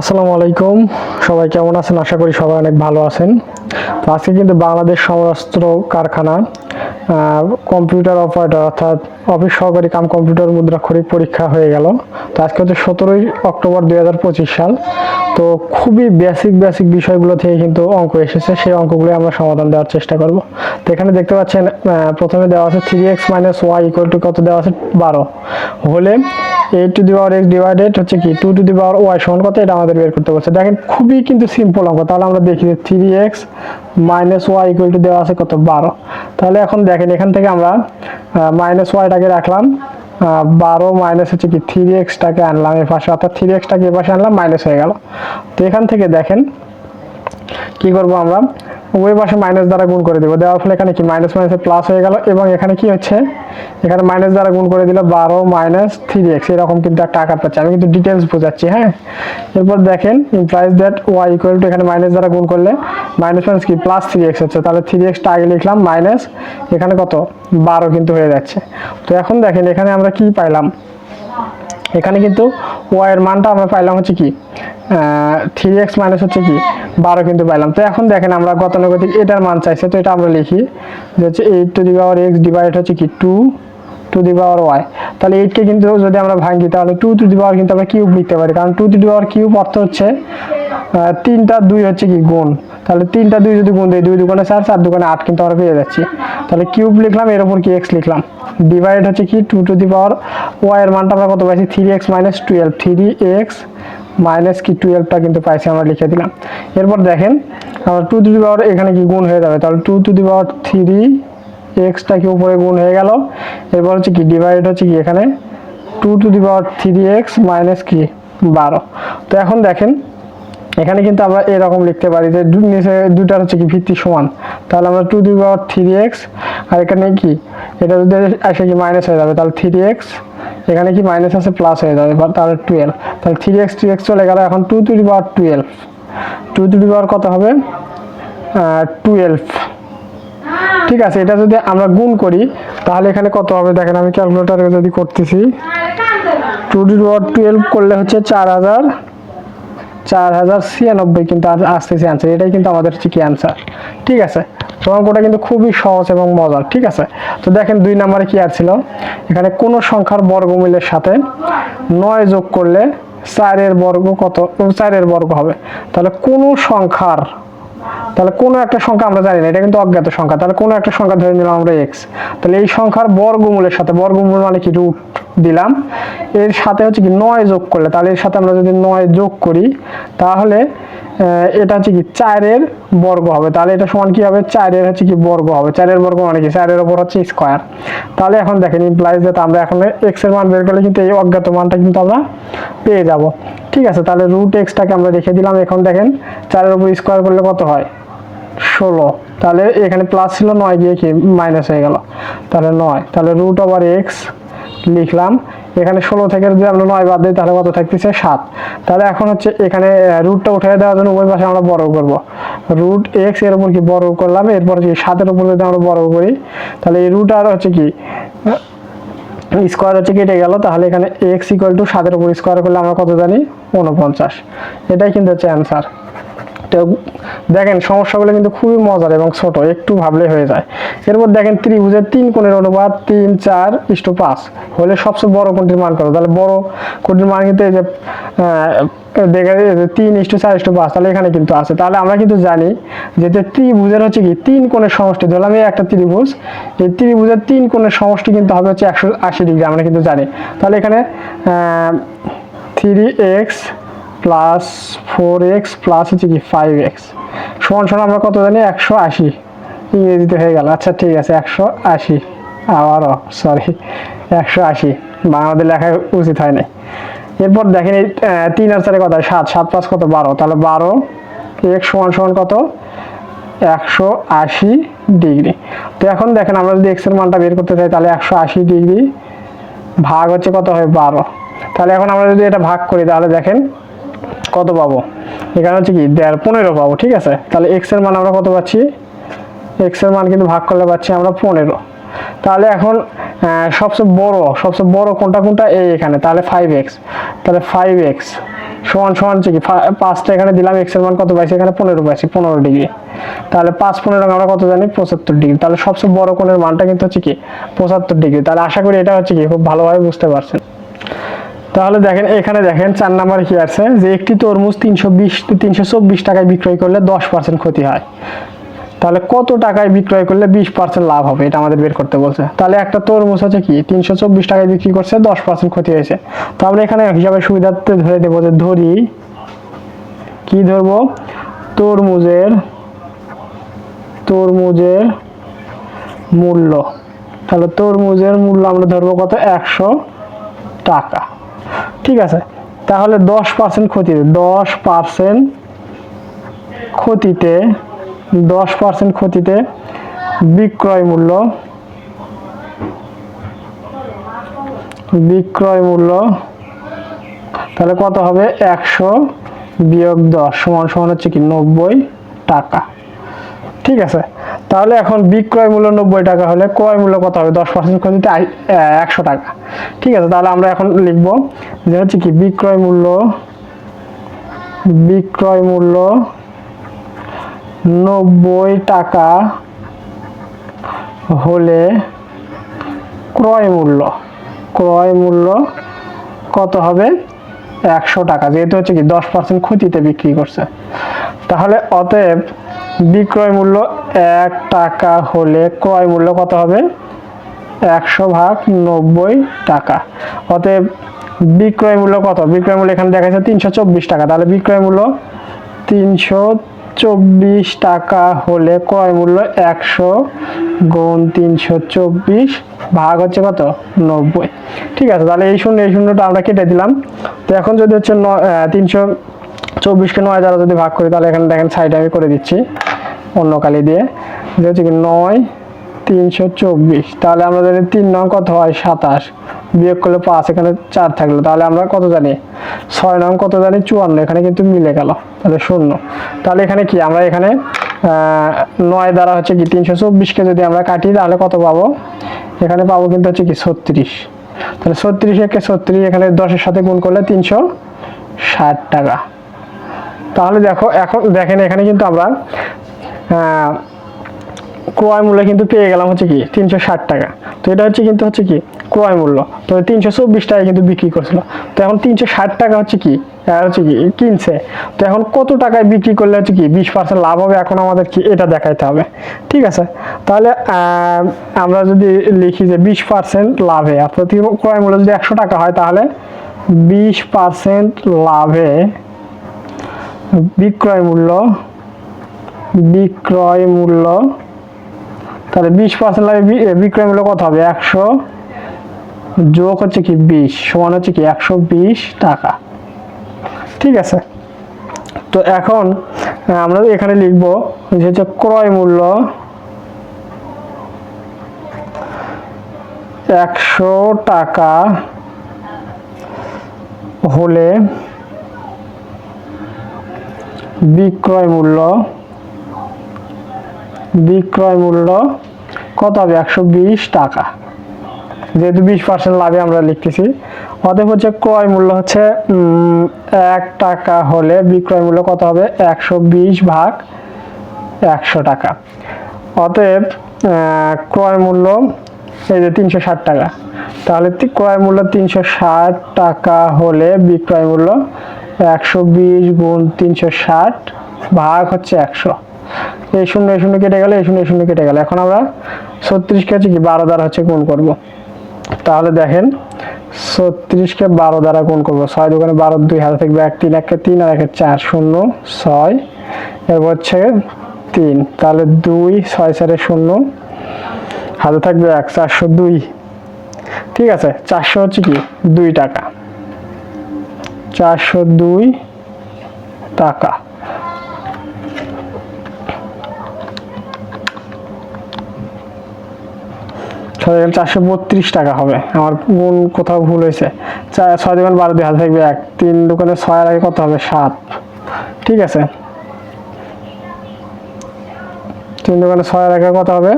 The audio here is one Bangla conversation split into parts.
আসসালামু আলাইকুম। সবাই কেমন আছেন? আশা করি সবাই অনেক ভালো আছেন। তো আজকে কিন্তু বাংলাদেশ সমরাস্ত্র কারখানা কম্পিউটার অপারেটর অর্থাৎ অফিস সহকারী কাম কম্পিউটার মুদ্রাক্ষরিক পরীক্ষা হয়ে গেল। তো আজকে হচ্ছে সতেরোই অক্টোবর দু হাজার পঁচিশ সাল। তো খুবই বেসিক বেসিক বিষয়গুলো থেকে কিন্তু অঙ্ক এসেছে, সেই অঙ্কগুলো আমরা সমাধান দেওয়ার চেষ্টা করব। তো এখানে দেখতে পাচ্ছেন প্রথমে দেওয়া আছে three x minus y equal to কত দেওয়া আছে? বারো। হলে eight to the power x divided হচ্ছে কি? Two to the power y সমান কত? এটা আমাদের বের করতে বলছে। দেখেন খুবই কিন্তু সিম্পল অঙ্ক। তাহলে আমরা দেখি three x minus y equal to দেওয়া আছে কত? বারো। তাহলে এখন দেখেন, এখান থেকে আমরা মাইনাস ওয়াইটাকে রাখলাম। বারো মাইনাস হচ্ছে কি? থ্রি এক্সটাকে আনলাম এ পাশে। অর্থাৎ থ্রি এক্সটাকে এ পাশে আনলাম মাইনাস হয়ে গেল। তো এখান থেকে দেখেন, কি করব আমরা? ওই পাশে মাইনাস দ্বারা গুণ করে দেবো। দেওয়ার ফলে এখানে কি মাইনাস মাইনাসে প্লাস হয়ে গেল এবং এখানে কি হচ্ছে? এখানে মাইনাস দ্বারা গুণ করে দিলে বারো মাইনাস থ্রি এক্স এরকম কিন্তু একটা আকার পাচ্ছে। আমি কিন্তু ডিটেলস বোঝাচ্ছি হ্যাঁ? এরপর দেখেন implies that y equal to এখানে মাইনাস দ্বারা গুণ করলে মাইনাস মাইনাস কি? প্লাস থ্রি এক্স হচ্ছে। তাহলে থ্রি এক্সটা আগে লিখলাম মাইনাস এখানে কত? বারো কিন্তু হয়ে যাচ্ছে। তো এখন দেখেন, এখানে আমরা কি পাইলাম? এখানে কিন্তু ওয়াইয়ের মানটা আমরা পাইলাম হচ্ছে কি থ্রি এক্স মাইনাস হচ্ছে কি, বারো কিন্তু পাইলাম। তো এখন দেখেন আমরা গতানুগতিক এটার মান চাইছে, তো এটা আমরা লিখি যে হচ্ছে eight to the power x divide হচ্ছে কি two to the power y তাহলে এইটকে কিন্তু যদি আমরা ভাঙি, তাহলে টু টু দি পাওয়ার কিন্তু আমরা কিউব লিখতে পারি। কারণ two to the power cube অর্থ হচ্ছে তিনটা দুই হচ্ছে কি গুণ। তাহলে তিনটা দুই যদি গুণ দিই, দুই দুগুণে চার চার দুগুণে আট কিন্তু আমরা পেয়ে যাচ্ছি। তাহলে কিউব লিখলাম, এর উপর কি এক্স লিখলাম? ডিভাইড হচ্ছে কি two to the power y এর মানটা আমরা কত পাইছি? Three x minus twelve three x minus কি টুয়েলভটা কিন্তু পাইছি, আমরা লিখে দিলাম। এরপর দেখেন আমরা টু টু দি পাওয়ার এখানে কি গুণ হয়ে যাবে? তাহলে two to the power three extra কি উপরে গুণ হয়ে গেল? এরপর হচ্ছে কি ডিভাইড হচ্ছে কি এখানে? Two to the power three x minus কি? বারো। তো এখন দেখেন এখানে কিন্তু আমরা এরকম লিখতে পারি যে নিচে দুটার হচ্ছে কি ভিত্তি সমান। তাহলে আমরা to the power three x আর এখানে কি? এটা যদি আসে কি মাইনাস হয়ে যাবে, তাহলে থ্রি এক্স এখানে কি মাইনাস আছে প্লাস হয়ে যাবে তাহলে টুয়েলভ তাহলে থ্রি এক্স থ্রি এক্স চলে গেল, এখন two to the power twelve two to the power কত হবে? টুয়েলভ ঠিক আছে, এটা যদি আমরা গুণ করি, তাহলে এখানে কত হবে? দেখেন আমি ক্যালকুলেটারে যদি করতেছি টু টু পাওয়ার টুয়েলভ করলে হচ্ছে চার হাজার। চার হাজার ছিয়ানব্বই কিন্তু আসতেছে অ্যান্সার এটাই কিন্তু আমাদের হচ্ছে কি অ্যান্সার ঠিক আছে? তো অঙ্কটা কিন্তু খুবই সহজ এবং মজার, ঠিক আছে? তো দেখেন দুই নম্বরে কি আর ছিল? এখানে কোন সংখ্যার বর্গমূলের সাথে নয় যোগ করলে চারের বর্গ কত? চারের বর্গ হবে। তাহলে কোন সংখ্যার তাহলে কোনো একটা সংখ্যা আমরা জানি না, এটা কিন্তু অজ্ঞাত সংখ্যা। তাহলে কোনো একটা সংখ্যা ধরে নিলাম আমরা এক্স তাহলে এই সংখ্যার বর্গমূলের সাথে, বর্গমূল মানে কি রুট দিলাম, এর সাথে হচ্ছে কি নয় যোগ করলে, তাহলে এর সাথে আমরা যদি নয় যোগ করি, তাহলে এটা হচ্ছে কি চারের বর্গ হবে। তাহলে এটা সমান কি হবে? চারের হচ্ছে কি বর্গ হবে। চারের বর্গ মানে কি? চারের ওপর হচ্ছে স্কোয়ার তাহলে এখন দেখেন ইমপ্লাইজ যে আমরা এখন এক্সের মান বের করলে কিন্তু এই অজ্ঞাত মানটা কিন্তু আমরা পেয়ে যাব। ঠিক আছে, তাহলে রুট এক্সটাকে আমরা রেখে দিলাম। এখন দেখেন, চারের ওপর স্কোয়ার করলে কত হয়? ষোলো। তাহলে এখানে প্লাস ছিল নয় গিয়ে কি মাইনাস হয়ে গেল। তাহলে নয়। তাহলে রুট ওভার এক্স লিখলাম। এখানে ষোলো থেকে যদি আমরা নয় বাদ দিই, তাহলে কত থাকতেছে সাত। তাহলে এখন হচ্ছে এখানে রুটটা উঠে দেওয়ার জন্য ওই পাশে আমরা বড় করব। রুট এক্সের উপর কি বড় করলাম? এরপর কি সাতের উপর যদি আমরা বড় করি, তাহলে এই রুট আর হচ্ছে কি স্কোয়ার হচ্ছে কেটে গেল। তাহলে এখানে এক্স ইকুয়াল টু সাতের উপর স্কোয়ার করলে আমরা কত জানি? উনপঞ্চাশ। এটাই কিন্তু হচ্ছে অ্যান্সার তো দেখেন সমস্যাগুলো কিন্তু খুবই মজার এবং ছোট, একটু ভাবলে হয়ে যায়। এরপর দেখেন ত্রিভুজের তিন কোণের অনুপাত তিন, চার ইস্টু পাঁচ। হলে সবচেয়ে বড় কোণটির মান কত? তাহলে বড় কোণটির মান কিন্তু এই যে দেখে এই যে তিন ইস্টু চার ইস্টু পাঁচ, তাহলে এখানে কিন্তু আছে। তাহলে আমরা কিন্তু জানি যে যে ত্রিভুজের হচ্ছে কি, তিন কোণের সমষ্টি, ধরলাম এই একটা ত্রিভুজ, এই ত্রিভুজের তিন কোণের সমষ্টি কিন্তু হবে হচ্ছে একশো আশি ডিগ্রি, আমরা কিন্তু জানি। তাহলে এখানে three x plus four x plus হচ্ছে কি ফাইভ এক্স সমান সমান আমরা কত জানি? একশো আশি। ইংরেজিতে হয়ে গেল। আচ্ছা ঠিক আছে, একশো আশি। আবারও সরি একশো আশি। বাংলাতে লেখা উচিত হয় নাই এরপর দেখেন এই তিন আর চারে সাত। সাত প্লাস কত? বারো। তাহলে বারো এক্স সমান সমান কত? একশো আশি ডিগ্রি। তো এখন দেখেন, আমরা যদি এক্সের মানটা বের করতে চাই, তাহলে একশো আশি ডিগ্রি ভাগ হচ্ছে কত? হয় বারো। তাহলে এখন আমরা যদি এটা ভাগ করি, তাহলে দেখেন কত পাবো? এখানে হচ্ছে কি, দেড় পনেরো পাবো, ঠিক আছে? তাহলে এক্সের মান আমরা কত পাচ্ছি? এক্সের মান কিন্তু ভাগ করলে পাচ্ছি আমরা পনেরো। তাহলে এখন সবচেয়ে বড় সবচেয়ে বড় কোনটা কোনটা? এই এখানে, তাহলে ফাইভ এক্স তাহলে ফাইভ এক্স সমান সমান হচ্ছে কি পাঁচটা এখানে দিলাম এক্সের মান কত পাইছি? এখানে পনেরো পাইছি, পনেরো ডিগ্রি। তাহলে পাঁচ পনেরো আমরা কত জানি? পঁচাত্তর ডিগ্রি। তাহলে সবচেয়ে বড় কোণের মানটা কিন্তু হচ্ছে কি, পঁচাত্তর ডিগ্রি। তাহলে আশা করি এটা হচ্ছে কি, খুব ভালোভাবে বুঝতে পারছেন। তাহলে দেখেন, এখানে দেখেন চার নাম্বার কি আছে? যে একটি তরমুজ তিনশো বিশ তিনশো চব্বিশ টাকায় বিক্রয় করলে দশ পার্সেন্ট ক্ষতি হয়। তাহলে কত টাকায় বিক্রয় করলে বিশ পার্সেন্ট লাভ হবে? এটা আমাদের বের করতে বলছে। তাহলে একটা তরমুজ হচ্ছে কি? তিনশো চব্বিশ টাকায় বিক্রি করছে, দশ পার্সেন্ট ক্ষতি হয়েছে। তো আমরা এখানে হিসাবে সুবিধার্থে ধরে দেবো যে ধরি, কি ধরবো? তরমুজের তরমুজের মূল্য। তাহলে তরমুজের মূল্য আমরা ধরবো কত? একশো টাকা। ঠিক আছে। তাহলে দশ পার্সেন্ট ক্ষতিতে, দশ পার্সেন্ট ক্ষতিতে, দশ পার্সেন্ট ক্ষতিতে বিক্রয় মূল্য বিক্রয় মূল্য, তাহলে কত হবে? একশো বিয়োগ দশ সমান সমান হচ্ছে কি? নব্বই টাকা। ঠিক আছে? তাহলে এখন বিক্রয় মূল্য নব্বই টাকা হলে ক্রয় মূল্য কত হবে? দশ পার্সেন্ট ক্ষতিতে একশো টাকা। ঠিক আছে, তাহলে আমরা এখন লিখব যে হচ্ছে কি বিক্রয় মূল্য বিক্রয় মূল্য নব্বই টাকা হলে ক্রয় মূল্য ক্রয় মূল্য কত হবে? একশো টাকা। যেহেতু হচ্ছে কি দশ পার্সেন্ট ক্ষতিতে বিক্রি করছে। তাহলে অতএব বিক্রয় মূল্য এক টাকা হলে ক্রয় মূল্য কত হবে? একশো ভাগ নব্বই টাকা। অতএব বিক্রয় মূল্য কত? বিক্রয় মূল্য এখানে দেখা যাচ্ছে তিনশো চব্বিশ টাকা। তাহলে বিক্রয় মূল্য তিনশো চব্বিশ টাকা হলে ক্রয় মূল্য একশো গুণ তিনশো চব্বিশ ভাগ হচ্ছে কত? নব্বই। ঠিক আছে, তাহলে এই শূন্য এই শূন্যটা আমরা কেটে দিলাম। তো এখন যদি হচ্ছে তিনশো চব্বিশকে নয় দ্বারা যদি ভাগ করি, তাহলে এখানে দেখেন সাইডে আমি করে দিচ্ছি। অন্য কালি দিয়ে। যে হচ্ছে কি নয়, তিনশো চব্বিশ। তাহলে আমরা যদি তিন নং কত হয়? সাতাশ। বিয়োগ করলে পাঁচ, এখানে চার থাকল। তাহলে আমরা কত জানি? ছয় নং কত জানি? চুয়ান্ন। এখানে কিন্তু মিলে গেল। তাহলে শূন্য। তাহলে এখানে কি? আমরা এখানে নয় দ্বারা হচ্ছে কি তিনশো চব্বিশকে যদি আমরা কাটি, তাহলে কত পাবো? এখানে পাবো কিন্তু হচ্ছে কি ছত্রিশ। তাহলে ছত্রিশ একে ছত্রিশ, এখানে দশের সাথে গুণ করলে তিনশো ষাট টাকা। তাহলে দেখো, এখন দেখেন এখানে কিন্তু আমরা ক্রয় মূল্য কিন্তু পেয়ে গেলাম হচ্ছে কি তিনশো ষাট টাকা। তো এটা হচ্ছে কিন্তু হচ্ছে কি ক্রয় মূল্য। তো তিনশো চব্বিশ টাকা কিন্তু বিক্রি করছিল। তো এখন তিনশো ষাট টাকা হচ্ছে কি হচ্ছে কি কিনছে। তো এখন কত টাকায় বিক্রি করলে হচ্ছে কি বিশ পার্সেন্ট লাভ হবে এখন আমাদের কি এটা দেখাইতে হবে। ঠিক আছে? তাহলে আমরা যদি লিখি যে বিশ পার্সেন্ট লাভে অর্থাৎ ক্রয় মূল্য যদি একশো টাকা হয় তাহলে বিশ পার্সেন্ট লাভে বিক্রয় মূল্য বিক্রয় মূল্য তাহলে বিশ পার্সেন্ট লাগে বিক্রয় মূল্য কত হবে? একশো। যোগ হচ্ছে কি বিশ, সমান হচ্ছে কি একশো বিশ টাকা। ঠিক আছে? তো এখন আমরা এখানে লিখব যে হচ্ছে ক্রয় মূল্য একশো টাকা হলে বিক্রয় মূল্য বিক্রয় মূল্য কত হবে? একশো বিশ টাকা। যেহেতু বিশ পার্সেন্ট লাভে আমরা লিখতেছি, অতএব হচ্ছে ক্রয় মূল্য হচ্ছে এক টাকা হলে বিক্রয় মূল্য কত হবে? একশো বিশ ভাগ একশো টাকা। অতএব ক্রয় মূল্য এই যে তিনশো ষাট টাকা। তাহলে ক্রয় মূল্য তিনশো ষাট টাকা হলে বিক্রয় মূল্য একশো বিশ গুণ তিনশো ষাট ভাগ হচ্ছে একশো। এই শূন্য শূন্য কেটে গেলে, এই শূন্য শূন্য কেটে গেলে। এখন আমরা ছত্রিশকে হচ্ছে কি? বারো দ্বারা হচ্ছে গুণ করব। তাহলে দেখেন ছত্রিশকে বারো দ্বারা গুণ করব। ছয় দোকানে বারো, দুই হাতে থাকবে এক, তিন একে তিন আর একে চার, শূন্য, ছয়। এরপর হচ্ছে তিন। তাহলে দুই, ছয়, চারে শূন্য। হাতে থাকবে এক, চারশো দুই। ঠিক আছে, চারশো হচ্ছে কি? দুই টাকা। চারশো দুই টাকা। চারশো বত্রিশ টাকা হবে। আমার গুণ কোথাও ভুল হয়েছে। চা- ছয় দোকান বারো দুই হাতে থাকবে এক, তিন দোকানে ছয় আগে কত হবে? সাত। ঠিক আছে? তিন দোকানে ছয় আর আগে কত হবে?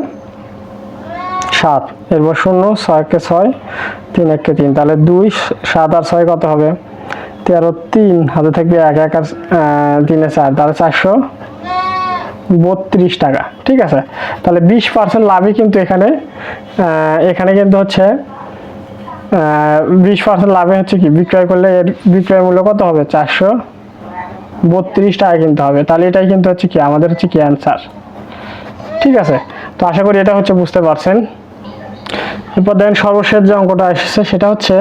সাত। এরপর শূন্য, ছয়কে ছয় তিন এককে তিন। তাহলে দুই, সাত আর ছয় কত হবে? তেরো, তিন। হাতে থাকবে এক এক আর তিনে চার। তাহলে চারশো বত্রিশ টাকা, ঠিক আছে? তাহলে বিশ পার্সেন্ট লাভই কিন্তু এখানে এখানে কিন্তু হচ্ছে বিশ পার্সেন্ট লাভে হচ্ছে কি, বিক্রয় করলে এর বিক্রয় মূল্য কত হবে? চারশো বত্রিশ টাকা কিনতে হবে। তাহলে এটাই কিন্তু হচ্ছে কি, আমাদের হচ্ছে কি অ্যান্সার ঠিক আছে? তো আশা করি এটা হচ্ছে বুঝতে পারছেন। এরপর দেখেন সর্বশেষ যে অঙ্কটা এসেছে, সেটা হচ্ছে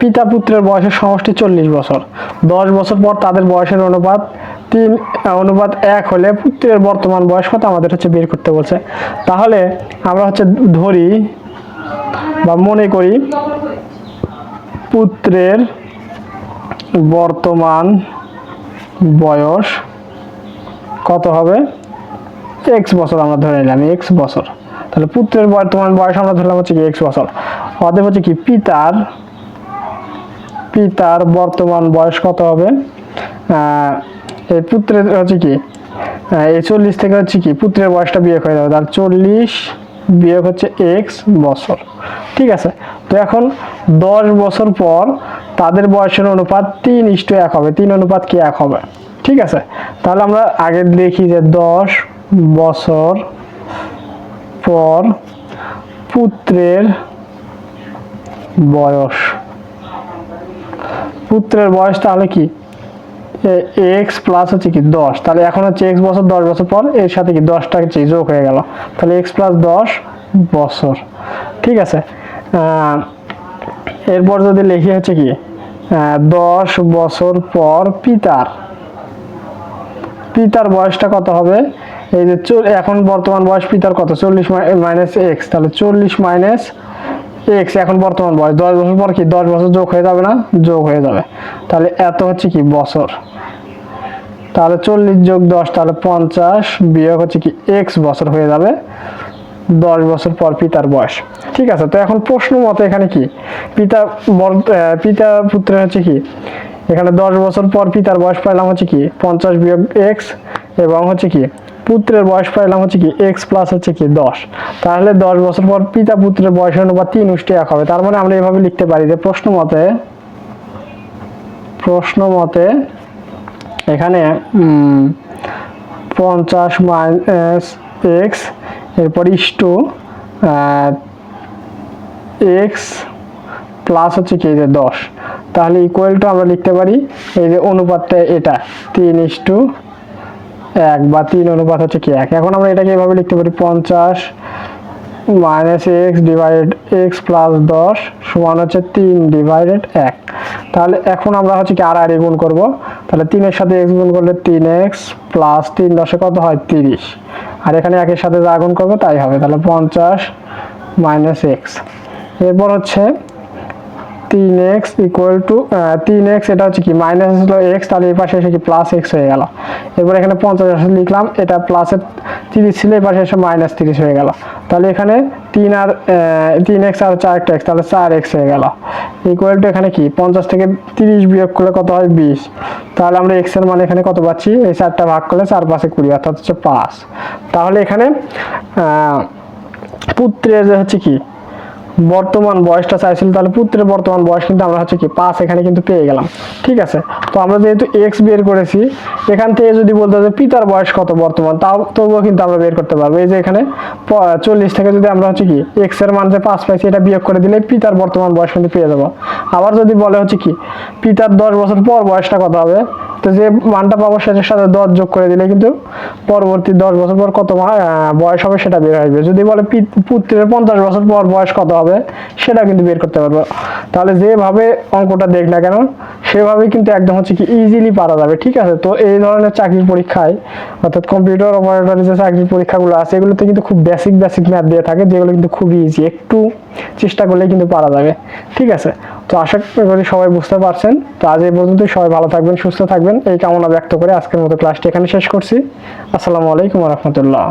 পিতা পুত্রের বয়সের সমষ্টি চল্লিশ বছর। দশ বছর পর তাদের বয়সের অনুপাত তিন অনুপাত এক হলে পুত্রের বর্তমান বয়স কত? আমাদের হচ্ছে বের করতে বলছে। তাহলে আমরা হচ্ছে ধরি বা মনে করি পুত্রের বর্তমান বয়স কত হবে? এক্স বছর আমরা ধরে নিলাম এক্স বছর। তাহলে পুত্রের বর্তমান বয়স আমরা ধরলাম হচ্ছে কি এক্স বছর। অতএব হচ্ছে কি পিতার পিতার বর্তমান বয়স কত হবে? এই পুত্রের হচ্ছে কি? এই চল্লিশ থেকে হচ্ছে কি, পুত্রের বয়সটা বিয়োগ হয়ে যাবে। তার চল্লিশ বিয়োগ হচ্ছে এক্স বছর। ঠিক আছে? তো এখন দশ বছর পর তাদের বয়সের অনুপাত তিন ইস্টু এক হবে। তিন অনুপাত কি? এক হবে। ঠিক আছে? তাহলে আমরা আগে দেখি যে দশ বছর পর পুত্রের বয়স। পুত্রের বয়স তাহলে কি? এক্স প্লাস হচ্ছে কি দশ। তাহলে এখন হচ্ছে এক্স বছর, দশ বছর পর এর সাথে কি দশটা হচ্ছে যোগ হয়ে গেল। তাহলে এক্স প্লাস দশ বছর। ঠিক আছে? এরপর যদি লিখি হচ্ছে কি দশ বছর পর পিতার। পিতার বয়সটা কত হবে? এই যে এখন বর্তমান বয়স পিতার কত? চল্লিশ মাইনাস এক্স তাহলে চল্লিশ মাইনাস এক্স এখন বর্তমান বয়স, দশ বছর পর কি? দশ বছর যোগ হয়ে যাবে না? যোগ হয়ে যাবে। তাহলে এত হচ্ছে কি? বছর। তাহলে চল্লিশ যোগ দশ, তাহলে পঞ্চাশ, বিয়োগ হচ্ছে কি? এক্স বছর হয়ে যাবে। দশ বছর পর পিতার বয়স। ঠিক আছে? তো এখন প্রশ্ন মতো এখানে কি? পিতা পিতা পুত্রের হচ্ছে কি? এখানে দশ বছর পর পিতার বয়স পাইলাম হচ্ছে কি? পঞ্চাশ বিয়োগ এক্স এবং হচ্ছে কি? পুত্রের বয়স পাইলাম হচ্ছে কি এক্স প্লাস হচ্ছে কি দশ। তাহলে দশ বছর পর পিতা পুত্রের বয়সের অনুপাত তিন উষ্টি এক হবে। তার মানে আমরা এভাবে লিখতে পারি যে প্রশ্ন মতে প্রশ্ন মতে এখানে পঞ্চাশ মাইনাস এক্স এরপর ইস্টু এক্স প্লাস হচ্ছে কি যে দশ। তাহলে ইকুয়াল টু আমরা লিখতে পারি এই যে অনুপাতটা এটা, তিন ইস্টু এক বা তিন অনুপাত হচ্ছে কি এক? এখন আমরা এটাকে এভাবে লিখতে পারি পঞ্চাশ minus x divided x plus দশ সমান হচ্ছে তিন ডিভাইডেড এক। তাহলে এখন আমরা হচ্ছে কি আর আর গুণ করব। তাহলে তিনের সাথে এক্স গুণ করলে তিন এক্স প্লাস তিন দশে কত হয়? তিরিশ। আর এখানে একের সাথে যা গুণ করব তাই হবে। তাহলে পঞ্চাশ মাইনাস এক্স এরপর হচ্ছে তিন এক্স ইকুয়াল টু তিন এক্স এটা হচ্ছে কি? মাইনাস হলো এক্স তাহলে এই পাশে এসে কি? প্লাস এক্স হয়ে গেল। এরপর এখানে পঞ্চাশ আসলে লিখলাম, এটা প্লাসের তিরিশ ছিল এই পাশে এসে মাইনাস তিরিশ হয়ে গেল। তাহলে এখানে তিন আর তিন এক্স আর চার একটা এক্স তাহলে চার এক্স হয়ে গেল। ইকুয়াল টু এখানে কি? পঞ্চাশ থেকে তিরিশ বিয়োগ করলে কত হয়? বিশ। তাহলে আমরা এক্সের মানে এখানে কত পাচ্ছি? এই চারটা ভাগ করলে চার পাশে কুড়ি, অর্থাৎ হচ্ছে পাঁচ। তাহলে এখানে পুত্রের যে হচ্ছে কি? বর্তমান বয়সটা চাইছিল, তাহলে পুত্রের বর্তমান বয়স কিন্তু আমরা হচ্ছে কি পাঁচ এখানে কিন্তু পেয়ে গেলাম। ঠিক আছে? তো আমরা যেহেতু এক্স বের করেছি, এখান থেকে যদি বলতে যে পিতার বয়স কত বর্তমান, তাও তবুও কিন্তু আমরা বের করতে পারব। এই যে এখানে চল্লিশ থেকে যদি আমরা হচ্ছে কি এক্সের মান যে পাঁচ পাইছি, এটা বিয়োগ করে দিলে পিতার বর্তমান বয়স কিন্তু পেয়ে যাব। আবার যদি বলে হচ্ছে কি, পিতার দশ বছর পর বয়সটা কত হবে? তো যে মানটা পাবো সেটার সাথে দশ যোগ করে দিলে কিন্তু পরবর্তী দশ বছর পর কত বয়স হবে সেটা বের হয়ে যদি বলে পুত্রের পঞ্চাশ বছর পর বয়স কত হবে সেটা কিন্তু বের করতে পারব। তাহলে যেভাবে অঙ্কটা দেখ না কেন সেভাবে কিন্তু একদম হচ্ছে কি ইজিলি পারা যাবে, ঠিক আছে? তো এই ধরনের চাকরির পরীক্ষায়, অর্থাৎ কম্পিউটার অপারেটরের যে চাকরির পরীক্ষাগুলো আছে, এগুলোতে কিন্তু খুব বেসিক বেসিক ম্যাথ দিয়ে থাকে, যেগুলো কিন্তু খুব ইজি একটু চেষ্টা করলে কিন্তু পারা যাবে, ঠিক আছে? তো আশা করি সবাই বুঝতে পারছেন। তো আজ এই পর্যন্তই, সবাই ভালো থাকবেন, সুস্থ থাকবেন। এই কামনা ব্যক্ত করে আজকের মতো ক্লাসটি এখানে শেষ করছি। আসসালামু আলাইকুম রহমতুল্লাহ।